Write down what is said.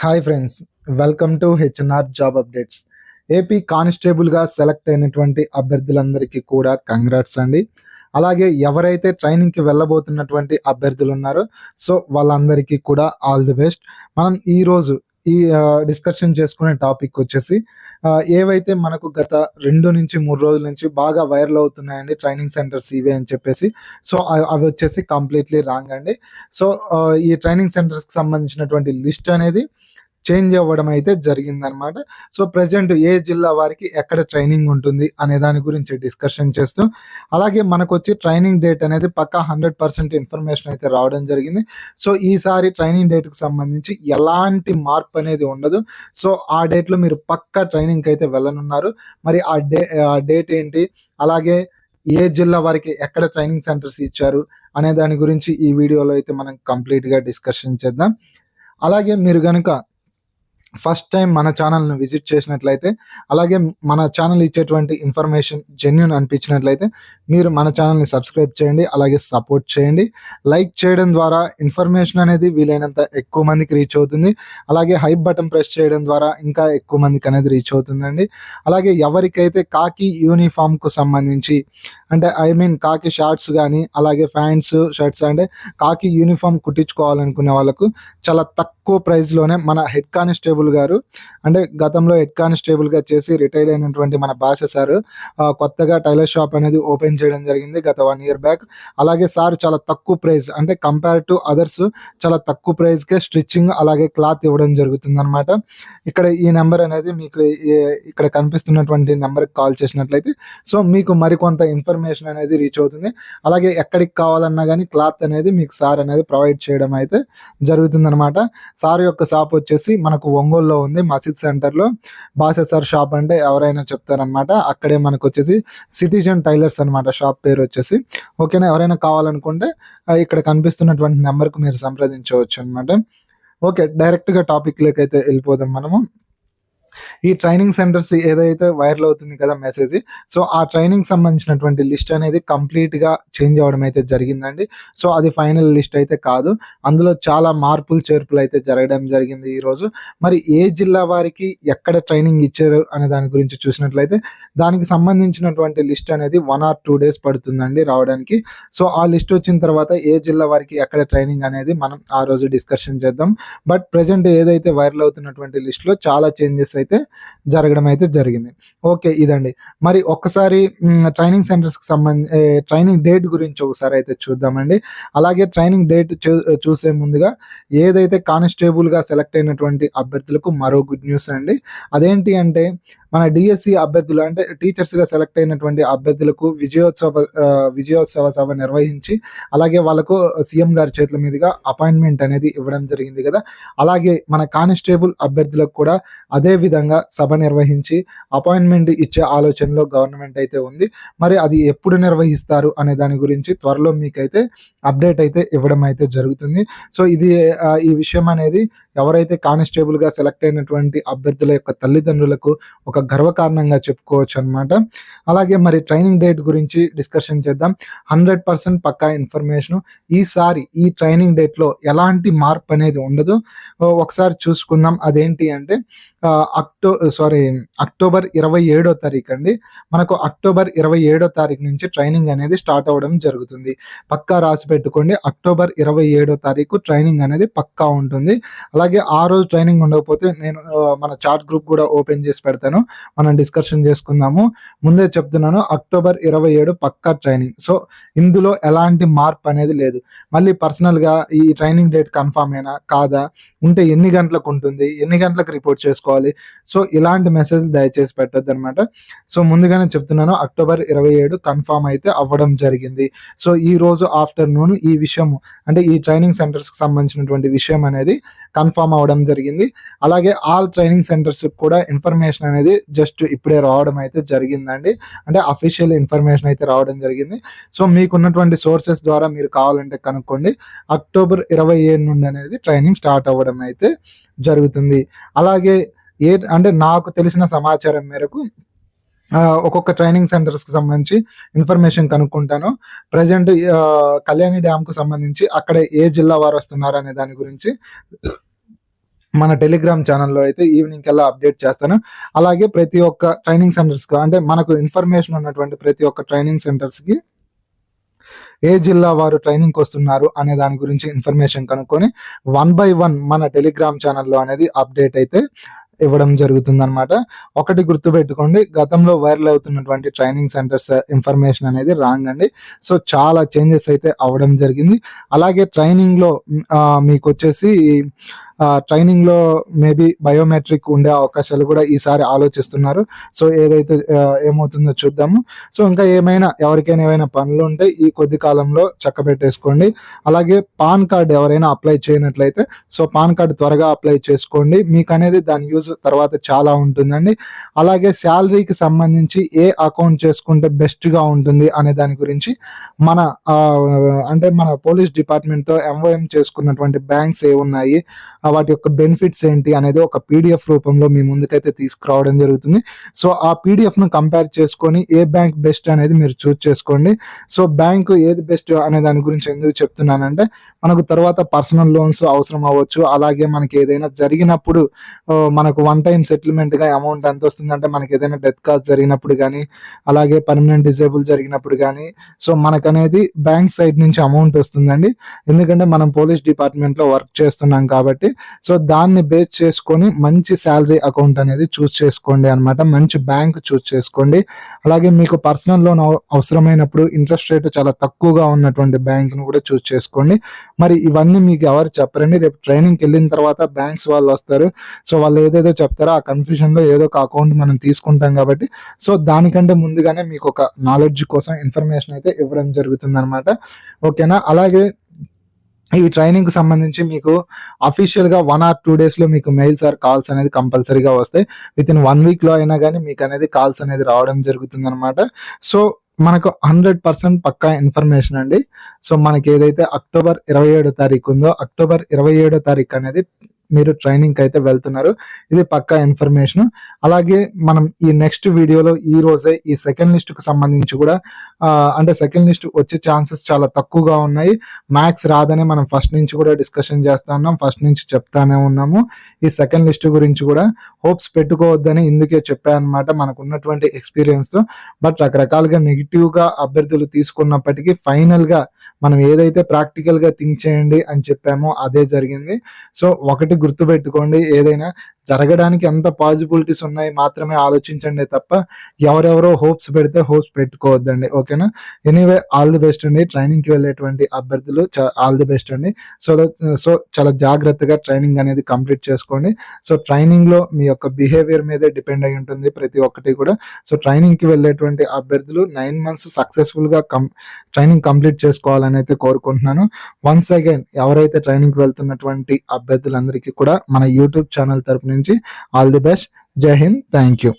Hi friends welcome to HNR job updates AP కానిస్టేబుల్గా select అయినటువంటి అభ్యర్థులందరికీ కూడా కంగ్రాట్స్ అండి. అలాగే ఎవరైతే ట్రైనింగ్కి వెళ్ళబోతున్నటువంటి అభ్యర్థులు ఉన్నారో సో వాళ్ళందరికీ కూడా ఆల్ ది బెస్ట్ మనం ఈరోజు ఈ డిస్కషన్ చేసుకునే టాపిక్ వచ్చేసి ఏవైతే మనకు గత రెండు నుంచి మూడు రోజుల నుంచి బాగా వైరల్ అవుతున్నాయండి ట్రైనింగ్ సెంటర్స్ ఇవే అని చెప్పేసి సో అవి వచ్చేసి కంప్లీట్లీ రాంగ్ అండి. సో ఈ ట్రైనింగ్ సెంటర్స్కి సంబంధించినటువంటి లిస్ట్ అనేది చేంజ్ అవ్వడం అయితే జరిగిందనమాట సో ప్రజెంట్ ఏ జిల్లా వారికి ఎక్కడ ట్రైనింగ్ ఉంటుంది అనే దాని గురించి డిస్కషన్ చేస్తూ అలాగే మనకు వచ్చి ట్రైనింగ్ డేట్ అనేది పక్కా హండ్రెడ్ పర్సెంట్ ఇన్ఫర్మేషన్ అయితే రావడం జరిగింది. సో ఈసారి ట్రైనింగ్ డేట్కి సంబంధించి ఎలాంటి మార్పు అనేది ఉండదు. సో ఆ డేట్లో మీరు పక్కా ట్రైనింగ్కి అయితే వెళ్ళనున్నారు. మరి ఆ డే ఆ డేట్ ఏంటి? అలాగే ఏ జిల్లా వారికి ఎక్కడ ట్రైనింగ్ సెంటర్స్ ఇచ్చారు అనే దాని గురించి ఈ వీడియోలో అయితే మనం కంప్లీట్గా డిస్కషన్ చేద్దాం. అలాగే మీరు కనుక ఫస్ట్ టైం మన ఛానల్ని విజిట్ చేసినట్లయితే అలాగే మన ఛానల్ ఇచ్చేటువంటి ఇన్ఫర్మేషన్ జెన్యున్ అనిపించినట్లయితే మీరు మన ఛానల్ని సబ్స్క్రైబ్ చేయండి అలాగే సపోర్ట్ చేయండి. లైక్ చేయడం ద్వారా ఇన్ఫర్మేషన్ అనేది వీలైనంత ఎక్కువ మందికి రీచ్ అవుతుంది. అలాగే హైప్ బటన్ ప్రెస్ చేయడం ద్వారా ఇంకా ఎక్కువ మందికి అనేది రీచ్ అవుతుందండి. అలాగే ఎవరికైతే కాకి యూనిఫామ్కు సంబంధించి అంటే ఐ మీన్ కాకి షార్ట్స్ కానీ అలాగే ప్యాంట్స్ షర్ట్స్ అంటే కాకి యూనిఫామ్ కుట్టించుకోవాలనుకునే వాళ్ళకు చాలా తక్కువ ప్రైస్లోనే మన హెడ్ కానిస్టేబుల్ గారు. అంటే గతంలో హెడ్ కానిస్టేబుల్గా చేసి రిటైర్ అయినటువంటి మన భాష సార్ కొత్తగా టైలర్ షాప్ అనేది ఓపెన్ చేయడం జరిగింది గత వన్ ఇయర్ బ్యాక్. అలాగే సార్ చాలా తక్కువ ప్రైస్ అంటే కంపేర్ టు అదర్స్ చాలా తక్కువ ప్రైస్కే స్టిచ్చింగ్ అలాగే క్లాత్ ఇవ్వడం జరుగుతుంది అనమాట ఇక్కడ ఈ నెంబర్ అనేది మీకు ఇక్కడ కనిపిస్తున్నటువంటి నెంబర్కి కాల్ చేసినట్లయితే. సో మీకు మరికొంత ఇన్ఫర్మేషన్ అనేది రీచ్ అవుతుంది. అలాగే ఎక్కడికి కావాలన్నా కానీ క్లాత్ అనేది మీకు సార్ అనేది ప్రొవైడ్ చేయడం అయితే జరుగుతుందన్నమాట. సార్ యొక్క షాప్ వచ్చేసి మనకు ఒంగోలులో ఉంది మసీద్ సెంటర్లో బాసెసార్ షాప్ అంటే ఎవరైనా చెప్తారనమాట అక్కడే మనకు వచ్చేసి సిటిజన్ టైలర్స్ అన్నమాట షాప్ పేరు వచ్చేసి. ఓకేనా? ఎవరైనా కావాలనుకుంటే ఇక్కడ కనిపిస్తున్నటువంటి నెంబర్కు మీరు సంప్రదించవచ్చు అనమాట ఓకే డైరెక్ట్గా టాపిక్లోకి అయితే వెళ్ళిపోదాం మనము. ఈ ట్రైనింగ్ సెంటర్స్ ఏదైతే వైరల్ అవుతుంది కదా మెసేజ్ సో ఆ ట్రైనింగ్ సంబంధించినటువంటి లిస్ట్ అనేది కంప్లీట్గా చేంజ్ అవ్వడం అయితే జరిగిందండి. సో అది ఫైనల్ లిస్ట్ అయితే కాదు. అందులో చాలా మార్పులు చేర్పులు అయితే జరగడం జరిగింది ఈరోజు. మరి ఏ జిల్లా వారికి ఎక్కడ ట్రైనింగ్ ఇచ్చారు అనే దాని గురించి చూసినట్లయితే దానికి సంబంధించినటువంటి లిస్ట్ అనేది వన్ ఆర్ టూ డేస్ పడుతుందండి రావడానికి. సో ఆ లిస్ట్ వచ్చిన తర్వాత ఏ జిల్లా వారికి ఎక్కడ ట్రైనింగ్ అనేది మనం ఆ రోజు డిస్కషన్ చేద్దాం. బట్ ప్రజెంట్ ఏదైతే వైరల్ అవుతున్నటువంటి లిస్ట్లో చాలా చేంజెస్ అయితే జరగడం అయితే జరిగింది. ఓకే ఇదండి. మరి ఒక్కసారి ట్రైనింగ్ సెంటర్స్కి సంబంధించి ట్రైనింగ్ డేట్ గురించి ఒకసారి అయితే చూద్దామండి. అలాగే ట్రైనింగ్ డేట్ చూసే ముందుగా ఏదైతే కానిస్టేబుల్గా సెలెక్ట్ అయినటువంటి అభ్యర్థులకు మరో గుడ్ న్యూస్ అండి. అదేంటి అంటే మన డిఎస్సి అభ్యర్థులు అంటే టీచర్స్గా సెలెక్ట్ అయినటువంటి అభ్యర్థులకు విజయోత్సవ విజయోత్సవ సభ నిర్వహించి అలాగే వాళ్ళకు సీఎం గారి చేతుల మీదుగా అపాయింట్మెంట్ అనేది ఇవ్వడం జరిగింది కదా. అలాగే మన కానిస్టేబుల్ అభ్యర్థులకు కూడా అదే విధంగా సభ నిర్వహించి అపాయింట్మెంట్ ఇచ్చే ఆలోచనలో గవర్నమెంట్ అయితే ఉంది. మరి అది ఎప్పుడు నిర్వహిస్తారు అనే దాని గురించి త్వరలో మీకైతే అప్డేట్ అయితే ఇవ్వడం అయితే జరుగుతుంది. సో ఇది ఈ విషయం అనేది ఎవరైతే కానిస్టేబుల్గా సెలెక్ట్ అయినటువంటి అభ్యర్థుల యొక్క తల్లిదండ్రులకు ఒక గర్వకారణంగా చెప్పుకోవచ్చు అనమాట అలాగే మరి ట్రైనింగ్ డేట్ గురించి డిస్కషన్ చేద్దాం. హండ్రెడ్ పర్సెంట్ పక్కా ఇన్ఫర్మేషన్ ఈసారి ఈ ట్రైనింగ్ డేట్లో ఎలాంటి మార్పు అనేది ఉండదు. ఒకసారి చూసుకుందాం. అదేంటి అంటే అక్టో సారీ అక్టోబర్ ఇరవై ఏడో తారీఖు అండి. మనకు అక్టోబర్ ఇరవై ఏడో తారీఖు నుంచి ట్రైనింగ్ అనేది స్టార్ట్ అవ్వడం జరుగుతుంది. పక్కా రాసి పెట్టుకోండి. అక్టోబర్ ఇరవై ఏడో తారీఖు ట్రైనింగ్ అనేది పక్కా ఉంటుంది. అలాగే ఆ రోజు ట్రైనింగ్ ఉండకపోతే నేను మన చాట్ గ్రూప్ కూడా ఓపెన్ చేసి పెడతాను. మనం డిస్కషన్ చేసుకుందాము. ముందే చెప్తున్నాను అక్టోబర్ ఇరవై ఏడు పక్కా ట్రైనింగ్. సో ఇందులో ఎలాంటి మార్పు అనేది లేదు. మళ్ళీ పర్సనల్గా ఈ ట్రైనింగ్ డేట్ కన్ఫామ్ అయినా కాదా? ఉంటే ఎన్ని గంటలకు ఉంటుంది? ఎన్ని గంటలకు రిపోర్ట్ చేసుకోవాలి? సో ఇలాంటి మెసేజ్ దయచేసి పెట్టొద్దు అనమాట సో ముందుగానే చెప్తున్నాను అక్టోబర్ ఇరవై ఏడు కన్ఫామ్ అయితే అవ్వడం జరిగింది. సో ఈ రోజు ఆఫ్టర్నూన్ ఈ విషయం అంటే ఈ ట్రైనింగ్ సెంటర్స్కి సంబంధించినటువంటి విషయం అనేది కన్ఫామ్ అవ్వడం జరిగింది. అలాగే ఆల్ ట్రైనింగ్ సెంటర్స్ కూడా ఇన్ఫర్మేషన్ అనేది జస్ట్ ఇప్పుడే రావడం అయితే జరిగిందండి. అంటే అఫీషియల్ ఇన్ఫర్మేషన్ అయితే రావడం జరిగింది. సో మీకున్నటువంటి సోర్సెస్ ద్వారా మీరు కావాలంటే కనుక్కోండి. అక్టోబర్ ఇరవై ఏడు నుండి అనేది ట్రైనింగ్ స్టార్ట్ అవ్వడం అయితే జరుగుతుంది. అలాగే ఏ అంటే నాకు తెలిసిన సమాచారం మేరకు ఒక్కొక్క ట్రైనింగ్ సెంటర్స్కి సంబంధించి ఇన్ఫర్మేషన్ కనుక్కుంటాను. ప్రజెంట్ కళ్యాణి డ్యామ్కు సంబంధించి అక్కడ ఏ జిల్లా వారు వస్తున్నారు అనే దాని గురించి మన టెలిగ్రామ్ ఛానల్లో అయితే ఈవినింగ్ కల్లా అప్డేట్ చేస్తాను. అలాగే ప్రతి ఒక్క ట్రైనింగ్ సెంటర్స్ అంటే మనకు ఇన్ఫర్మేషన్ ఉన్నటువంటి ప్రతి ఒక్క ట్రైనింగ్ సెంటర్స్కి ఏ జిల్లా వారు ట్రైనింగ్ వస్తున్నారు అనే దాని గురించి ఇన్ఫర్మేషన్ కనుక్కొని వన్ బై వన్ మన టెలిగ్రామ్ ఛానల్లో అనేది అప్డేట్ అయితే ఇవ్వడం జరుగుతుంది అనమాట ఒకటి గుర్తుపెట్టుకోండి గతంలో వైరల్ అవుతున్నటువంటి ట్రైనింగ్ సెంటర్స్ ఇన్ఫర్మేషన్ అనేది రాంగ్ అండి. సో చాలా చేంజెస్ అయితే అవ్వడం జరిగింది. అలాగే ట్రైనింగ్లో మీకు వచ్చేసి ట్రైనింగ్లో మేబీ బయోమెట్రిక్ ఉండే అవకాశాలు కూడా ఈసారి ఆలోచిస్తున్నారు. సో ఏదైతే ఏమవుతుందో చూద్దాము. సో ఇంకా ఏమైనా ఎవరికైనా ఏమైనా పనులు ఉంటే ఈ కొద్ది కాలంలో చక్కబెట్టేసుకోండి. అలాగే పాన్ కార్డ్ ఎవరైనా అప్లై చేయనట్లయితే సో పాన్ కార్డ్ త్వరగా అప్లై చేసుకోండి. మీకు అనేది దాని యూజ్ తర్వాత చాలా ఉంటుందండి. అలాగే శాలరీకి సంబంధించి ఏ అకౌంట్ చేసుకుంటే బెస్ట్గా ఉంటుంది అనే దాని గురించి మన అంటే మన పోలీస్ డిపార్ట్మెంట్తో ఎంఓఎం చేసుకున్నటువంటి బ్యాంక్స్ ఏ ఉన్నాయి వాటి యొక్క బెనిఫిట్స్ ఏంటి అనేది ఒక పీడిఎఫ్ రూపంలో మీ ముందుకైతే తీసుకురావడం జరుగుతుంది. సో ఆ పీడిఎఫ్ను కంపేర్ చేసుకొని ఏ బ్యాంక్ బెస్ట్ అనేది మీరు చూస్ చేసుకోండి. సో బ్యాంకు ఏది బెస్ట్ అనే దాని గురించి ఎందుకు చెప్తున్నానంటే మనకు తర్వాత పర్సనల్ లోన్స్ అవసరం అవ్వచ్చు. అలాగే మనకి ఏదైనా జరిగినప్పుడు మనకు వన్ టైం సెటిల్మెంట్గా అమౌంట్ ఎంత వస్తుందంటే మనకి ఏదైనా డెత్ కాస్ట్ జరిగినప్పుడు కానీ అలాగే పర్మనెంట్ డిజేబుల్ జరిగినప్పుడు కానీ సో మనకనేది బ్యాంక్ సైడ్ నుంచి అమౌంట్ వస్తుందండి. ఎందుకంటే మనం పోలీస్ డిపార్ట్మెంట్లో వర్క్ చేస్తున్నాం కాబట్టి సో దాన్ని బేస్ చేసుకొని మంచి శాలరీ అకౌంట్ అనేది చూస్ చేసుకోండి అన్నమాట. మంచి బ్యాంక్ చూస్ చేసుకోండి. అలాగే మీకు పర్సనల్ లోన్ అవసరమైనప్పుడు ఇంట్రెస్ట్ రేట్ చాలా తక్కువగా ఉన్నటువంటి బ్యాంక్ను కూడా చూస్ చేసుకోండి. మరి ఇవన్నీ మీకు ఎవరు చెప్పరండి. రేపు ట్రైనింగ్కి వెళ్ళిన తర్వాత బ్యాంక్స్ వాళ్ళు వస్తారు. సో వాళ్ళు ఏదేదో చెప్తారో ఆ కన్ఫ్యూజన్లో ఏదో ఒక అకౌంట్ మనం తీసుకుంటాం కాబట్టి. సో దానికంటే ముందుగానే మీకు ఒక నాలెడ్జ్ కోసం ఇన్ఫర్మేషన్ అయితే ఇవ్వడం జరుగుతుంది అనమాట ఓకేనా? అలాగే ఈ ట్రైనింగ్కు సంబంధించి మీకు అఫీషియల్గా వన్ ఆర్ టూ డేస్లో మీకు మెయిల్స్ ఆర్ కాల్స్ అనేది కంపల్సరీగా వస్తాయి. విత్ ఇన్ వన్ వీక్లో అయినా కానీ మీకు అనేది కాల్స్ అనేది రావడం జరుగుతుంది అనమాట సో మనకు హండ్రెడ్ పర్సెంట్ పక్కా ఇన్ఫర్మేషన్ అండి. సో మనకి ఏదైతే అక్టోబర్ ఇరవై ఏడో తారీఖు ఉందో అక్టోబర్ ఇరవై ఏడో తారీఖు అనేది మీరు ట్రైనింగ్కి అయితే వెళ్తున్నారు. ఇది పక్కా ఇన్ఫర్మేషన్ అలాగే మనం ఈ నెక్స్ట్ వీడియోలో ఈ రోజే ఈ సెకండ్ లిస్ట్కు సంబంధించి కూడా అంటే సెకండ్ లిస్ట్ వచ్చే ఛాన్సెస్ చాలా తక్కువగా ఉన్నాయి. మ్యాథ్స్ రాదని మనం ఫస్ట్ నుంచి కూడా డిస్కషన్ చేస్తా ఉన్నాం. ఫస్ట్ నుంచి చెప్తానే ఉన్నాము. ఈ సెకండ్ లిస్ట్ గురించి కూడా హోప్స్ పెట్టుకోవద్దని ఇందుకే చెప్పానమాట మనకు ఉన్నటువంటి ఎక్స్పీరియన్స్తో. బట్ రకరకాలుగా నెగిటివ్గా అభ్యర్థులు తీసుకున్నప్పటికీ ఫైనల్గా మనం ఏదైతే ప్రాక్టికల్గా థింక్ చేయండి అని చెప్పామో అదే జరిగింది. సో ఒకటి గుర్తుపెట్టుకోండి. ఏదైనా జరగడానికి ఎంత పాసిబిలిటీస్ ఉన్నాయి మాత్రమే ఆలోచించండి తప్ప ఎవరెవరో హోప్స్ పెడితే హోప్స్ పెట్టుకోవద్దండి ఓకేనా? ఎనీవే ఆల్ ది బెస్ట్ అండి. ట్రైనింగ్కి వెళ్ళేటువంటి అభ్యర్థులు ఆల్ ది బెస్ట్ అండి. సో సో చాలా జాగ్రత్తగా ట్రైనింగ్ అనేది కంప్లీట్ చేసుకోండి. సో ట్రైనింగ్లో మీ యొక్క బిహేవియర్ మీదే డిపెండ్ అయి ఉంటుంది ప్రతి ఒక్కటి కూడా. సో ట్రైనింగ్కి వెళ్ళేటువంటి అభ్యర్థులు నైన్ మంత్స్ సక్సెస్ఫుల్గా కం ట్రైనింగ్ కంప్లీట్ చేసుకోవాలని అయితే కోరుకుంటున్నాను. వన్స్ అగైన్ ఎవరైతే ట్రైనింగ్కి వెళ్తున్నటువంటి అభ్యర్థులందరికీ కూడా మన యూట్యూబ్ ఛానల్ తరపు నుంచి. ఆల్ ది బెస్ట్ జై హింద్ థ్యాంక్ యూ